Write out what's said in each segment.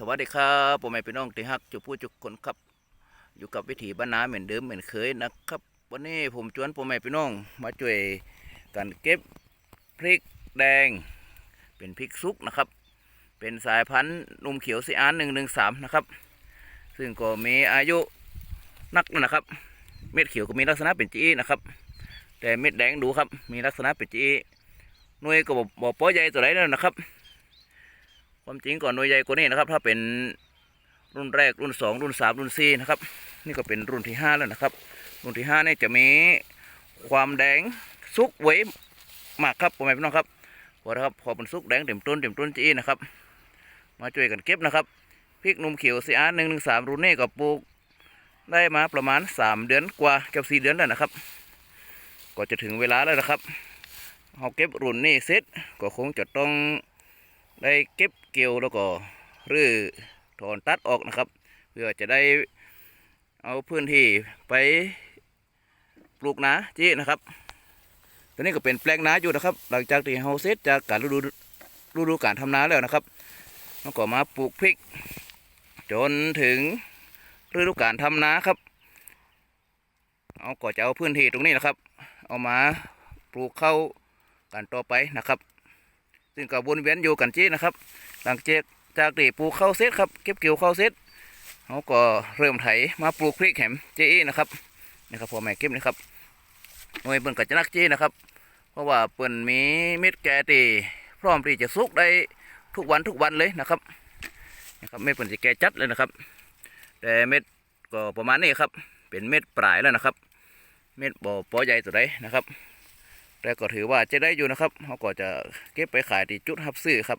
สวัสดีครับผมเป็นพี่น้องที่ฮักจุผู้จุกคนครับ อยู่กับวิถีบ้านนาเหมือนเดิมเหมือนเคยนะครับ วันนี้ผมชวนผมแม่พี่น้องมาช่วยกันเก็บพริกแดง เป็นพริกซุกนะครับ เป็นสายพันธุ์นุ่มเขียวซีอานหนึ่งหนึ่งสามนะครับ ซึ่งก็มีอายุนักนะครับ เม็ดเขียวก็มีลักษณะเป็นจีนะครับ แต่เม็ดแดงดูครับ มีลักษณะเป็นจีหน่วยก็บอกบอกป้อใหญ่ตัวไหนแล้วนะครับ ความจริงก่อนหน่วยใหญ่กว่านี้นะครับ ถ้าเป็นรุ่นแรกรุ่นสองรุ่นสามรุ่นสี่นะครับ นี่ก็เป็นรุ่นที่ห้าแล้วนะครับ รุ่นที่ห้านี่จะมีความแดงซุกไว้มากครับพ่อแม่พี่น้องครับพอนะครับพอเป็นซุกแดงเต็มต้นเต็มต้นจีนะครับ มาช่วยกันเก็บนะครับพริกหนุ่มเขียวซีอาร์หนึ่งหนึ่งสามรุ่นนี้ก็ปลูกได้มาประมาณสามเดือนกว่าเกับสี่เดือนแล้วนะครับ ก็จะถึงเวลาแล้วนะครับเราเก็บรุ่นนี้เสร็จก็คงจะต้อง ได้เก็บเกี่ยวแล้วก็รื้อถอนตัดออกนะครับ เพื่อจะได้เอาพื้นที่ไปปลูกนาจีนะครับตัวนี้ก็เป็นแปลงนาอยู่นะครับ หลังจากที่เฮาเสร็จจากการฤดูฤดูการทำนาแล้วนะครับแล้วก็มาปลูกพริก จนถึงฤดูการทำนาครับ เอาก็จะเอาพื้นที่ตรงนี้นะครับ เอามาปลูกเข้ากันต่อไปนะครับ ซึ่งก็วนเวียนอยู่กันจีนะครับ หลังเจากจากที่ปลูกข้าวเสร็จครับเก็บเกี่ยวข้าวเสร็จเขาก็เริ่มไถมาปลูกพริกแหมจีนะครับนี่ครับพ่อแม่เก็บนะครับหน่วยเปิ้นก็จะนักจีนะครับ เพราะว่าเปิ้นมีเม็ดแก่ตีพร้อมที่จะสุกได้ทุกวันทุกวันเลยนะครับนะครับเม็ดเปิ้นจะแก่จัดเลยนะครับ แต่เม็ดก็ประมาณนี้ครับ เป็นเม็ดปลายแล้วนะครับ เม็ดบ่อปอใหญ่ตัวใดนะครับ แต่ก็ถือว่าจะได้อยู่นะครับเขาก็จะเก็บไปขายที่จุดรับซื้อครับ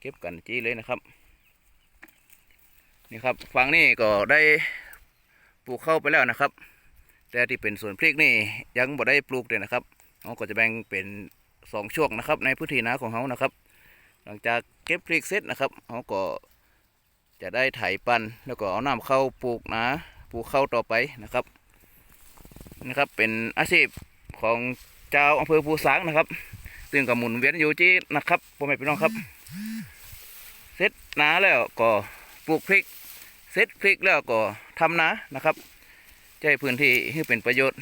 เก็บกันจี้เลยนะครับ นี่ครับฝั่งนี้ก็ได้ปลูกเข้าไปแล้วนะครับ แต่ที่เป็นสวนพริกนี่ยังบ่ได้ปลูกเลยนะครับเขาก็จะแบ่งเป็นสองช่วงนะครับ ในพื้นที่นาของเขานะครับ หลังจากเก็บพริกเสร็จนะครับเขาก็จะได้ไถปันแล้วก็เอาน้ำเข้าปลูกนาปลูกเข้าต่อไปนะครับนี่ครับ เป็นอาชีพ ของเจ้าอำเภอภูสางนะครับซึ่งก็หมุนเวียนอยู่ที่นะครับพ่อแม่พี่น้องครับเสร็จนาแล้วก็ปลูกพริกเสร็จพริกแล้วก็ทำนานะครับใช้พื้นที่ให้เป็นประโยชน์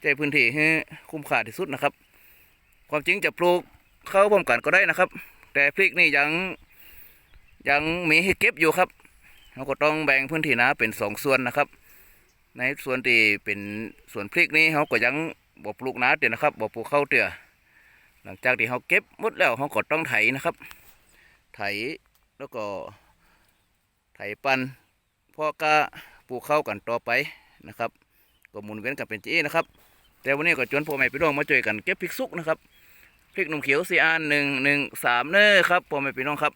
ใช้พื้นที่ให้คุ้มค่าที่สุดนะครับ ความจริงจะปลูกเข้าพร้อมกันก็ได้นะครับ แต่พริกนี่ยังยังมีให้เก็บอยู่ครับเราก็ต้องแบ่งพื้นที่นาเป็นสองส่วนนะครับ ในส่วนที่เป็นส่วนพริกนี้เขาก็ยังบ่ปลูกนาเตียนะครับบ่ปลูกข้าวเตียหลังจากที่เขาเก็บหมดแล้วเขาก็ต้องไถนะครับ ไถแล้วก็ไถปันพ่อก็ปลูกข้าวกันต่อไปนะครับก็หมุนเวียนกันเป็นจีนะครับ แต่วันนี้ก็ชวนพ่อแม่พี่น้องมาช่วยกันเก็บพริกสุกนะครับพริกหนุ่มเขียวซีอานหนึ่งหนึ่งสามเน้อครับพ่อแม่พี่น้องครับ